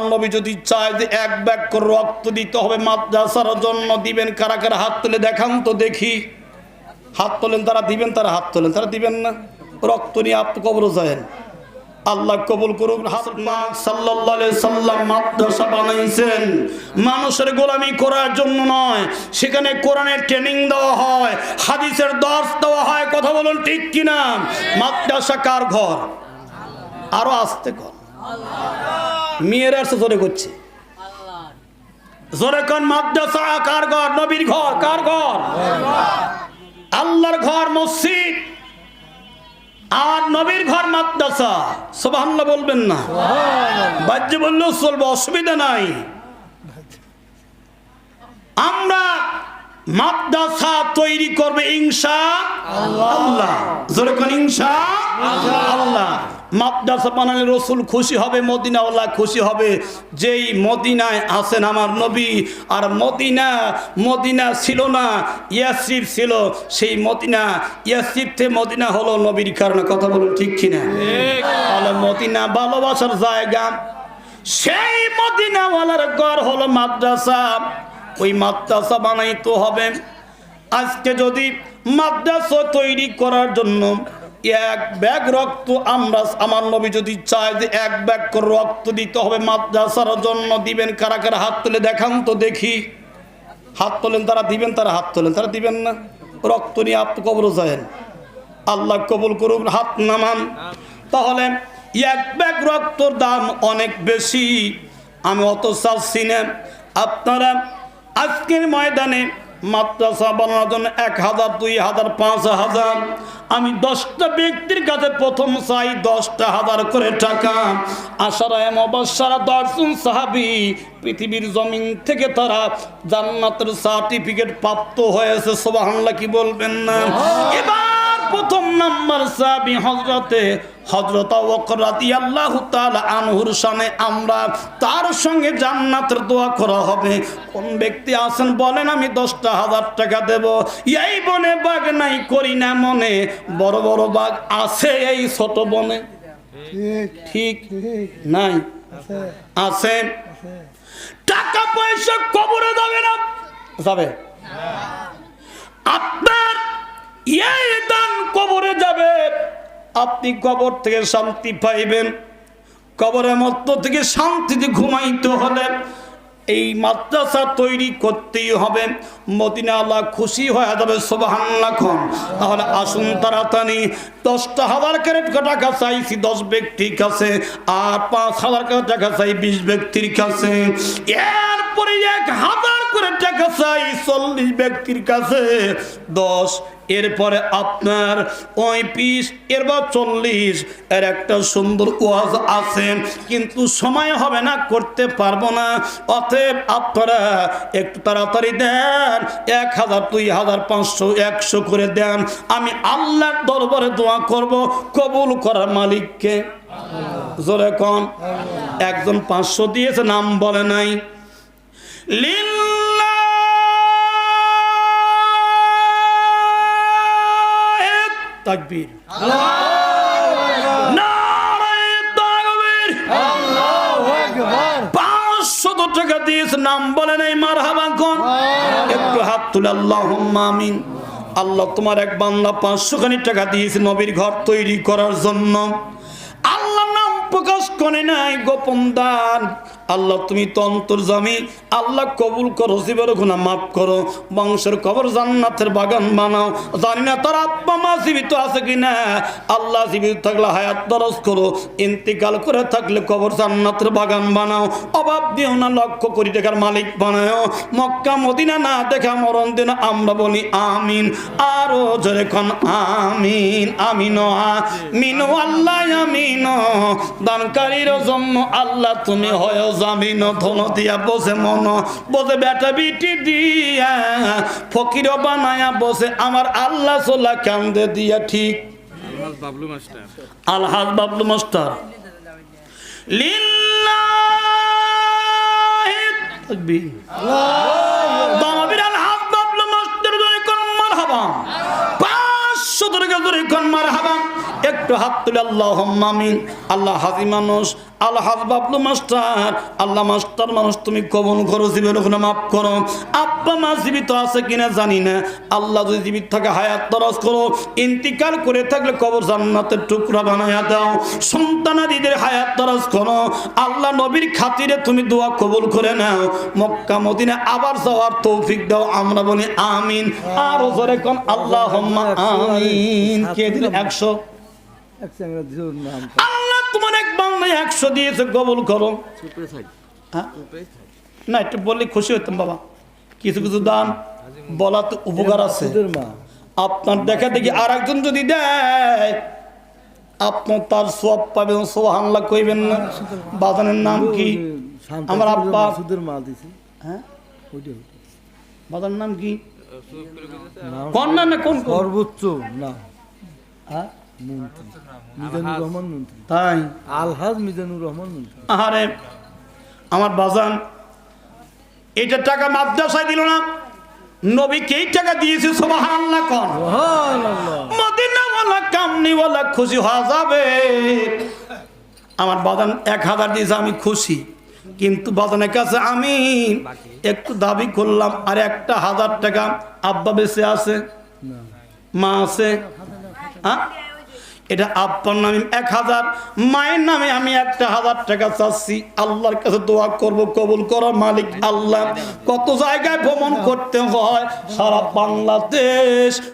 আমার নবী যদি চায় যে এক ব্যাগ করে রক্ত দিতে হবে, মাদ্রাসার জন্য দিবেন, কারা কারা হাত তুলে দেখান তো দেখি। হাত তোলেন তারা দিবেন, তারা হাত তোলেন, তারা দিবেন না। রক্ত নিয়ে আপনি কবর যায়েন। আল্লাহ কবুল করুন মাদ্রাসা বানাইছেন। মানুষের গোলামি করার জন্য নয়, সেখানে কোরআনের ট্রেনিং দেওয়া হয়, হাদিসের দর্শ দেওয়া হয়, কথা বলুন ঠিক কিনা? মাদ্রাসা কার ঘর? আরও আসতে কর। মেয়েরা আসতে জোরে করছে। জোরে কোন মাদ্রাসা কার ঘর নবীর ঘর কার ঘর আল্লাহর ঘর মসজিদ। আর নবীর ঘর মাদ্রাসা। সুবহানাল্লাহ বলবেন না। বাহ্য বললেও চলবে অসুবিধা নাই। আমরা মাদ্রাসা তৈরি করবে ইনশা আল্লাহ। কোন ইনশা আল্লাহ। মাদ্রাসা বানালে রসুল খুশি হবে, মদিনাওয়ালা খুশি হবে। যেই মদিনায় আছেন আমার নবী, আর মদিনা মদিনা ছিল না ইয়াসিফ ছিল। সেই মদিনা ইয়াসিফ থেকে মদিনা হলো নবীর কারণে। কথা বলুন ঠিক কিনা? তাহলে মদিনা ভালোবাসার জায়গা। সেই মদিনাওয়ালার ঘর হলো মাদ্রাসা। ওই মাদ্রাসা বানাইতে হবে। আজকে যদি মাদ্রাসা তৈরি করার জন্য এক ব্যাগ রক্ত, আমরা, আমার নবী যদি চায় যে এক ব্যাগ করে রক্ত দিতে হবে, মাদ্রাসার জন্য দিবেন, কারা কারা হাত তুলে দেখান তো দেখি। হাত তোলেন, তারা দিবেন, তারা হাত তোলেন, তারা দিবেন না। রক্ত নিয়ে আপনি কবর যায়েন আল্লাহ কবুল করুন হাত নামান তাহলে এক ব্যাগ রক্তর দাম অনেক বেশি। আমি অত চাচ্ছি না। আপনারা আজকের ময়দানে মাদ্রাসা বানানোর জন্য এক হাজার দুই হাজার পাঁচ হাজার। আমি দশটা ব্যক্তির কাছে প্রথম চাই দশটা হাজার করে টাকা। আশারা অবসারা দর্শন সাহাবি পৃথিবীর জমিন থেকে তারা জান্নাতের সার্টিফিকেট প্রাপ্ত হয়েছে। সবাহ কি বলবেন না? এবার প্রথম নাম্বার সাহাবি হজরতে হজরত আল্লাহ তাআলা আনহুর সামনে আমরা তার সঙ্গে জান্নাতের দোয়া করা হবে। কোন ব্যক্তি আছেন বলেন আমি দশটা হাজার টাকা দেব। এই বনে বাঘ নাই করি না মনে। বড় বড় বাঘ আছে এই ছোট বনে। ঠিক। নাই? আছে। টাকা পয়সা কবরে যাবে না? যাবে? আপনার কবরে যাবে। আপনি কবর থেকে শান্তি পাইবেন। কবরের মধ্য থেকে শান্তিতে ঘুমাইতে হলে এই মাদ্রাসা তৈরি করতেই হবে। মদিনা আল্লাহ খুশি হয়ে যাবে সোবাহান্লা খন তাহলে আসুন তাড়াতাড়ি। দশটা হাজার ক্যারেট টাকা চাইছি দশ ব্যক্তির কাছে। আর পাঁচ হাজার করে টাকা চাই বিশ ব্যক্তির কাছে। এরপরে এক হাজার করে টাকা চাই চল্লিশ ব্যক্তির কাছে, দশ, এরপরে আপনার পিস এরপর চল্লিশ। এর একটা সুন্দর ওয়াজ আছে, কিন্তু সময় হবে না, করতে পারব না। অতএব আপনারা একটু তাড়াতাড়ি দেন, এক হাজার, দুই হাজার, পাঁচশো, একশো করে দেন। আমি আল্লাহর দরবারে দোয়া করব, কবুল করার মালিককে। জোরে কন। একজন পাঁচশো দিয়েছে, নাম বলে নাই। লিল্লাহ তাকবীর। পাঁচশত টাকা দিয়েছে নাম বলে নাই মার কোন? একটু হাত তুলে আল্লাহ আমিন। আল্লাহ তোমার এক বাংলা পাঁচশো খানি টাকা দিয়েছে নবীর ঘর তৈরি করার জন্য। আল্লাহ নাম প্রকাশ করে নাই গোপন দান। আল্লাহ তুমি তো অন্তর্জামী আল্লাহ কবুল করো, জীবের গুণা মাফ করো, বংশের কবর জান্নাতের বাগান বানাও। জানি না তার আত্মা মা জীবিত আছে কিনা। আল্লাহ জীবিত থাকলে হায়াত দরজ করো, ইন্তিকাল করে থাকলে কবর জান্নাতের বাগান বানাও। অভাব দিও না, লক্ষ কোটি টাকার মালিক বানাও। মক্কা, মদিনা না দেখা মরণ দিন, আমরা বলি আমিন। আরও জোরে কন, আমিন আমিন আমিন আল্লাহ, আমিন দানকারীর জন্য আল্লাহ তুমি হয় জামিন ধন দিয়া বসে মন। বসে বেটা বিটি দিয়া ফকির বানায়া বসে। আমার আল্লাহ সোলা কান্দে দিয়া ঠিক। বাবলু মাস্টার। আলহাজ বাবলু মাস্টার। লিল্লাহি একটু হাত তুলে আল্লাহ মামিন আল্লাহ হাজি মানুষ, আল্লাহ হাজ বাবলু মাস্টার। আল্লাহ মাস্টার মানুষ, তুমি কবল করো জীবন ওখানে মাফ করো। আব্বা মা জীবিত আছে কিনা জানি না। আল্লাহ যদি জীবিত থাকে, হায়াত তরস করো। ইন্তিকাল করে থাকলে কবর জান্নাতের টুকরা বানায়া দাও। সন্তানাদিদের হায়াত তরস করো। আল্লাহ নবীর খাতিরে তুমি দোয়া কবুল করে নাও। মক্কা মদিনা আবার যাওয়ার তৌফিক দাও, আমরা বলি আমিন। আর জোরে কোন আল্লাহ আমিন। কে দিল একশো এক চ্যাংরা দিওর নাম আল্লাহ তোমার এক বাংলায় একশো দিয়েছে কবুল করো। হ্যাঁ? না একটু বললে খুশি হতাম বাবা। কিছু কিছু দান বলা তো উপকার আছে। মা। আপনার দেখা দেখি আর একজন যদি দেয় আপনার তার সব পাবেন সোহানলা কইবেন না। বাজানের নাম কি? আমার আব্বা। সুদের মা দিছি। হ্যাঁ। বাজার নাম কি? কোন না কোন? সর্বোচ্চ না। হ্যাঁ? মন্ত্রী। মিজানুর রহমান মন্ত্রী। তাই? আলহাজ মিজানুর রহমান মন্ত্রী। আহারে আমার বাজান এটা টাকা মাদ্রাসায় দিল না? নবীকে এই টাকা দিয়েছে সোবাহান্লা কন? সুবহানাল্লাহ। মদিনাওয়ালা কামনিওয়ালা খুশি হওয়া যাবে। আমার বাদান এক হাজার দিয়েছে আমি খুশি। কিন্তু বাদানের কাছে আমি একটু দাবি করলাম আর একটা হাজার টাকা আব্বা বেঁচে আছে মা আছে। হ্যাঁ এটা আব্বার নামে এক হাজার, মায়ের নামে আমি একটা হাজার টাকা চাচ্ছি। আল্লাহর কাছে দোয়া করব, কবুল করো মালিক আল্লাহ। কত জায়গায় ভ্রমণ করতে হয়? সারা বাংলাদেশ।